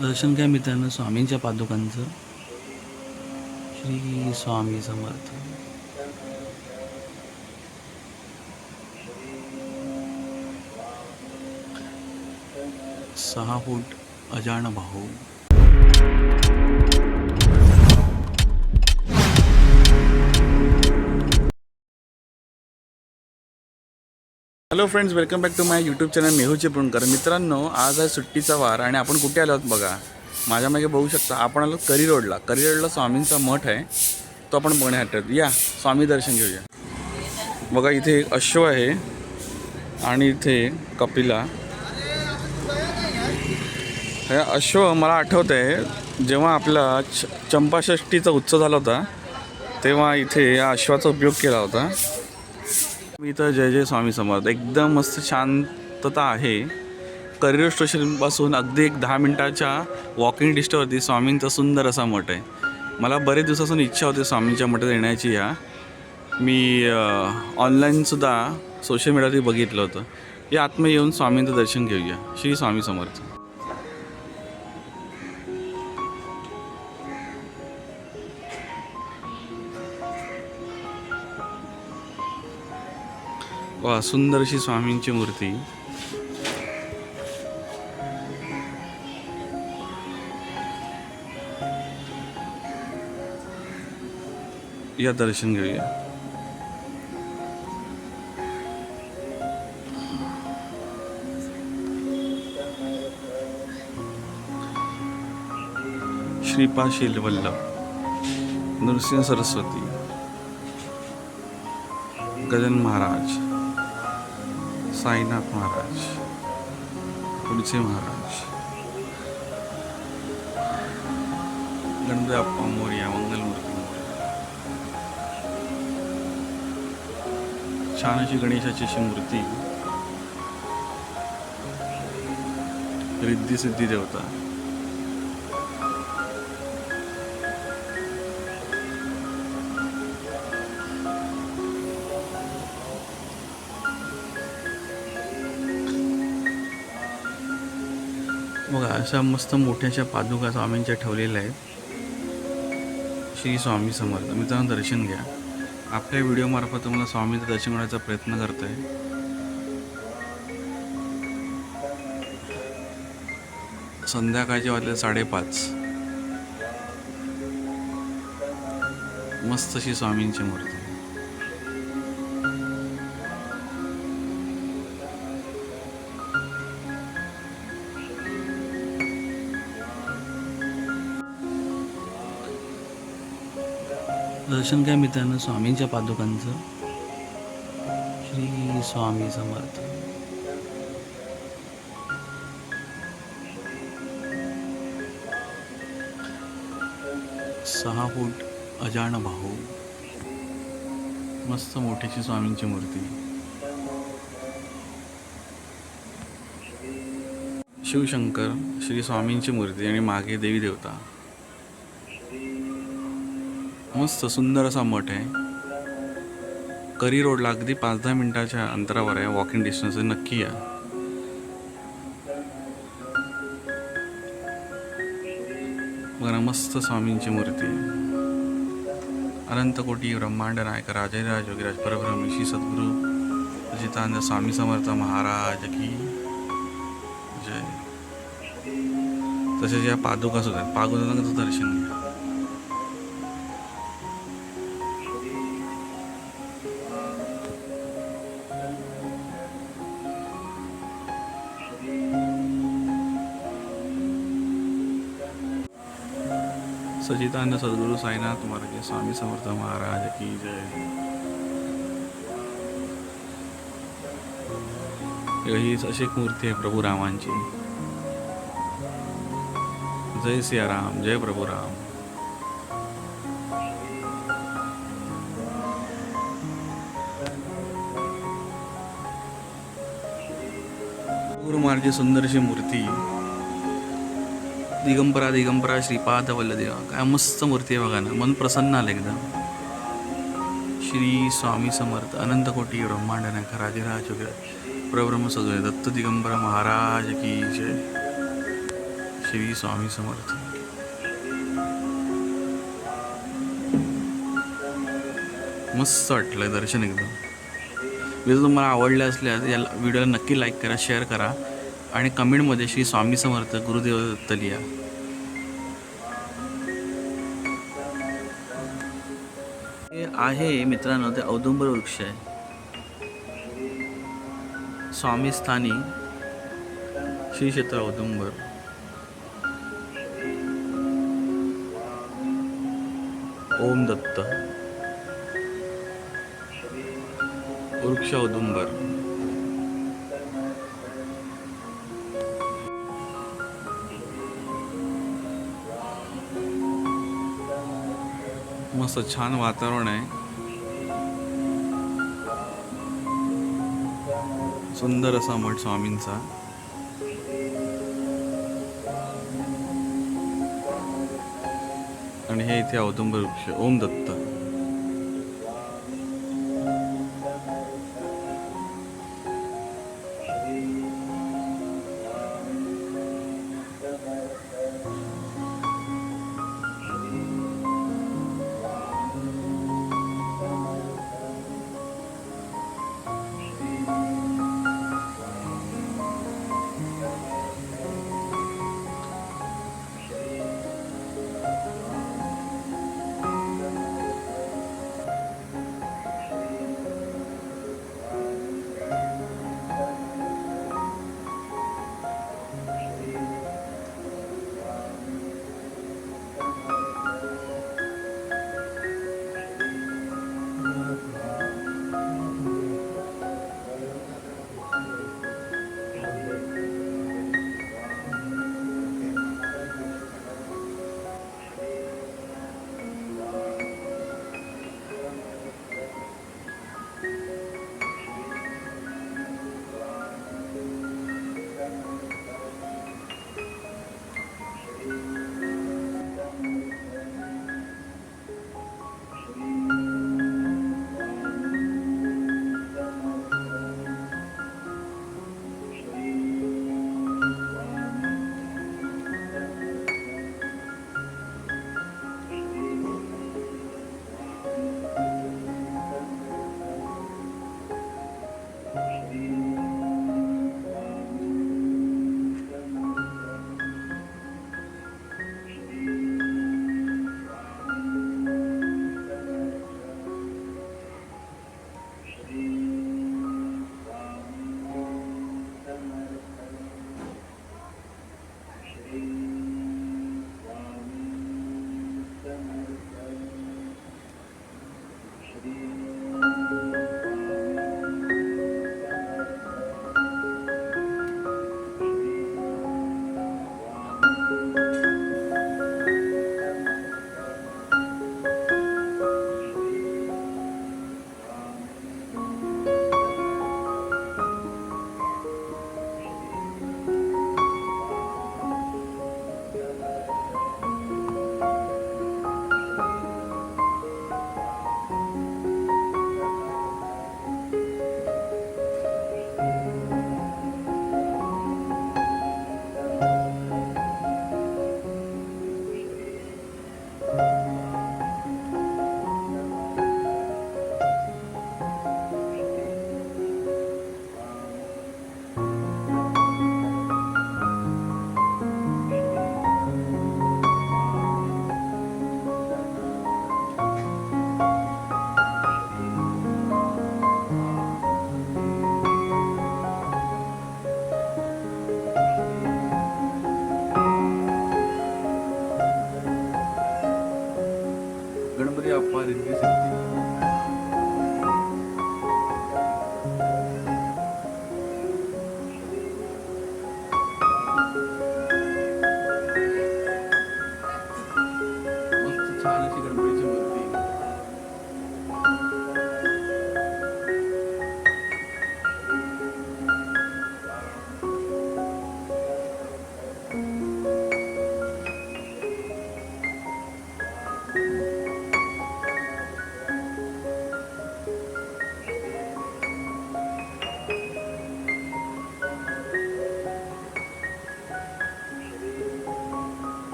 दर्शन काय मित्रांनो स्वामींच्या पादुकांचं. श्री स्वामी समर्थ. सहा फूट अजाण भाऊ hello friends welcome back to my YouTube channel Mehu Chiplunkar मित्रांनो आज आहे सुट्टीचा वार आणि आपण कुठे आलो आहोत बघा. माझ्या मागे बघू शकता आपण आलो करी रोडला. करी रोडला स्वामींचा मठ आहे. तो आपण बघण्यासाठी या स्वामी दर्शन घेऊया. बघा इथे एक अश्व आहे आणि इथे कपिला. ह्या अश्व मला आठवत आहे जेव्हा आपला च चंपाषष्टीचा उत्सव झाला होता तेव्हा इथे या अश्वाचा उपयोग केला होता. मी तर जय जय स्वामी समर्थ. एकदम मस्त शांतता आहे. करिअर स्टेशनपासून अगदी एक दहा मिनटाच्या वॉकिंग डिस्टवरती स्वामींचा सुंदर असा मठ आहे. मला बरेच दिवसापासून इच्छा होती स्वामींच्या मठात येण्याची या. मी ऑनलाईनसुद्धा सोशल मीडियावरती बघितलं होतं. या आत्म येऊन स्वामींचं दर्शन घेऊया. श्री स्वामी समर्थ. वा सुंदरशी स्वामींची मूर्ती. या दर्शन घेऊया. श्रीपाशील वल्लभ नृसिंह सरस्वती गजन महाराज. साईनाथ महाराज पुढचे महाराज गणपती अप्पा मोर्या मंगलमूर्ती छान अशी गणेशाची अशी मूर्ती रिद्धी सिद्धी देवता बघा अशा मस्त मोठ्याशा पादुका स्वामींच्या ठेवलेल्या आहेत. श्री स्वामी समर्थ. मित्रांनो दर्शन घ्या. आपल्या व्हिडिओमार्फत तुम्हाला स्वामीचं दर्शन करण्याचा प्रयत्न करतो आहे संध्याकाळचे वाजले साडेपाच. मस्त अशी स्वामींची मूर्ती. दर्शन काय मित्रांनो स्वामींच्या पादुकांचं. श्री स्वामी समर्थ. सहा फूट अजाण भाऊ. मस्त मोठीची स्वामींची मूर्ती. शिवशंकर श्री स्वामींची मूर्ती आणि मागे देवी देवता. मस्त सुंदर असा मठ आहे. करी रोडला अगदी पाच दहा मिनिटाच्या अंतरावर आहे. वॉकिंग डिस्टन्स नक्की या. बघा मस्त स्वामींची मूर्ती अनंत कोटी ब्रह्मांड नायक राजराज योगीराज परब्रह्म श्री सद्गुरू जितांद स्वामी समर्थ महाराज की जय. तसेच या पादुका सुद्धा पादुकांचं दर्शन घ्या. सचितानंद सद्गुरू साईनाथ महाराज स्वामी समर्थ महाराज की जय. ही अशी एक मूर्ती आहे प्रभू रामांची. जय सियाराम जय प्रभू राम. गुरु महाराजची सुंदरशी मूर्ती. दिगंबरा दिगंबरा श्रीपाद वल्लदेवा काय मस्त मूर्ती आहे बघा ना. मन प्रसन्न आलं एकदम. श्री स्वामी समर्थ अनंत कोटी ब्रह्मांड नायक राजराज वगैरे. प्रब्रह्म सजवे दत्त दिगंबरा महाराज की जय. श्री स्वामी समर्थ. मस्त वाटलं दर्शन एकदम. व्हिडिओ तुम्हाला आवडले असल्यास या व्हिडिओला नक्की लाईक करा शेअर करा. आणि कमेंटमध्ये श्री स्वामी समर्थ गुरुदेव दत्त लिहा हे आहे मित्रांनो ते औदुंबर वृक्ष आहे. स्वामी स्थानी श्री क्षेत्र औदुंबर. ओम दत्त. वृक्ष औदुंबर. मस्त छान वातावरण आहे. सुंदर असा मठ स्वामींचा. आणि हे इथे औदुंबर वृक्ष ओम दत्त.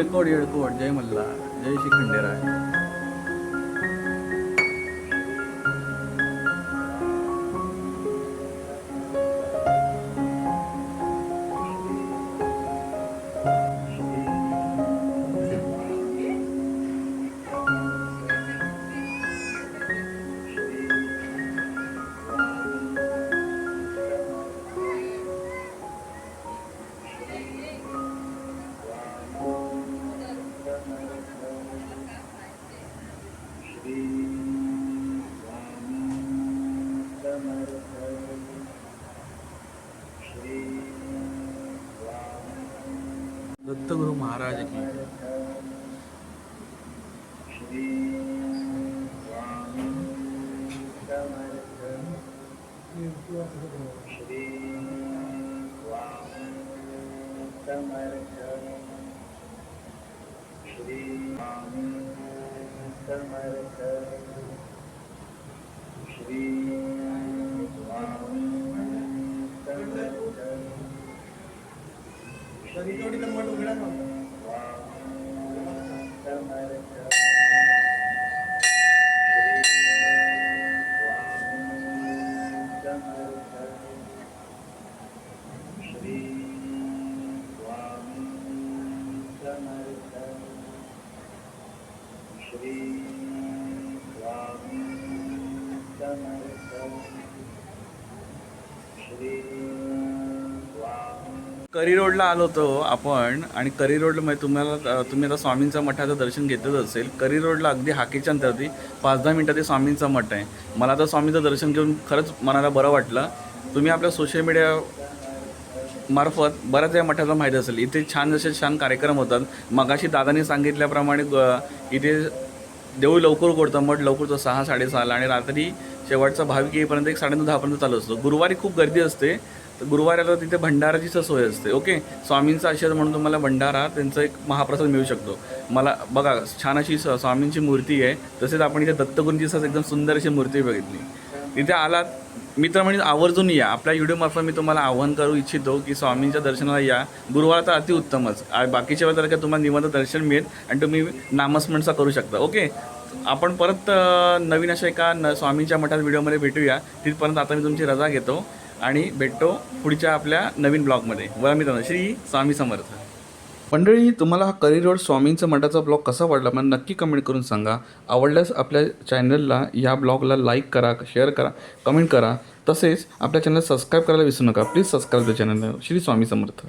येळकोट येळकोट जय मल्ला जय श्री खंडेराय. दत्तगुरु महाराज की। करी रोडला आलो होतो आपण आणि करी रोडमध्ये म्हणजे तुम्हाला तुम्ही आता स्वामींच्या मठाचं दर्शन घेतच असेल. करी रोडला अगदी हाकेच्या अंतरावरती पाच दहा मिनटात ते स्वामींचा मठ आहे. मला आता स्वामींचं दर्शन घेऊन खरंच मनाला बरं वाटलं. तुम्ही आपल्या सोशल मीडिया मार्फत बऱ्याच या मठाला माहीत असेल. इथे छान जसे छान कार्यक्रम होतात. मगाशी दादांनी सांगितल्याप्रमाणे ग- इथे देऊळ लवकर उघडतं मठ लवकर तो सहा साडेसहाला आणि रात्री शेवटचा भाविक येईपर्यंत एक साडेनऊ दहापर्यंत चालू असतो. गुरुवारी खूप गर्दी असते. तर गुरुवारी तिथे भंडाराची सोय असते. ओके? स्वामींचा आशीर्वाद म्हणून तुम्हाला भंडारा त्यांचा एक महाप्रसाद मिळू शकतो. मला बघा छान अशी स- स्वामींची मूर्ती आहे. तसेच आपण इथे दत्तगुरूंची सुद्धा एकदम सुंदर अशी मूर्ती बघितली. तिथे आलात. मी तर म्हणजे आवर्जून या. आपल्या व्हिडिओमार्फत मी तुम्हाला आव्हान करू इच्छितो की स्वामींच्या दर्शनाला या. गुरुवार तर अतिउत्तमच बाकीच्या वेळेला काय तुम्हाला निवांत दर्शन मिळेल आणि तुम्ही नामस्मरणचा करू शकता. ओके? आपण परत नवीन अशा एका न स्वामींच्या मठात व्हिडिओमध्ये भेटूया. तिथपर्यंत आता मी तुमची रजा घेतो. आणि भेटतो पुढच्या आपल्या नवीन ब्लॉगमध्ये. बरं मित्रांनो श्री स्वामी समर्थ. मंडळी तुम्हाला हा करी रोड स्वामींचं मठाचा ब्लॉग कसा वाटला मला नक्की कमेंट करून सांगा. आवडल्यास आपल्या चॅनलला या ब्लॉगला लाईक करा शेअर करा कमेंट करा. तसेच आपल्या चॅनल सबस्क्राईब करायला विसरू नका. Please subscribe the channel. Shri Swami Samarth.